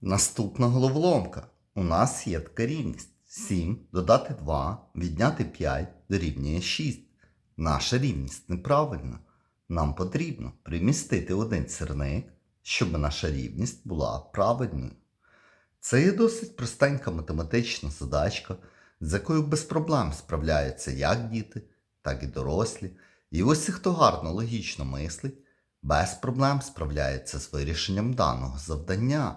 Наступна головоломка. У нас є така рівність. 7 додати 2, відняти 5 дорівнює 6. Наша рівність неправильна. Нам потрібно примістити один сірник, щоб наша рівність була правильною. Це є досить простенька математична задачка, з якою без проблем справляються як діти, так і дорослі. І ось хто гарно логічно мислить, без проблем справляється з вирішенням даного завдання.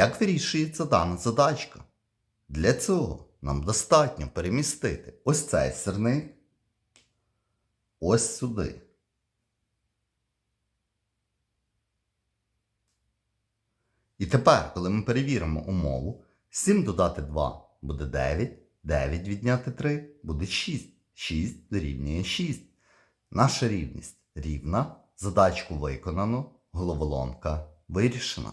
Як вирішується дана задачка? Для цього нам достатньо перемістити ось цей сирник ось сюди. І тепер, коли ми перевіримо умову, 7 додати 2 буде 9, 9 відняти 3 буде 6. 6 дорівнює 6. Наша рівність рівна, задачку виконано, головоломка вирішена.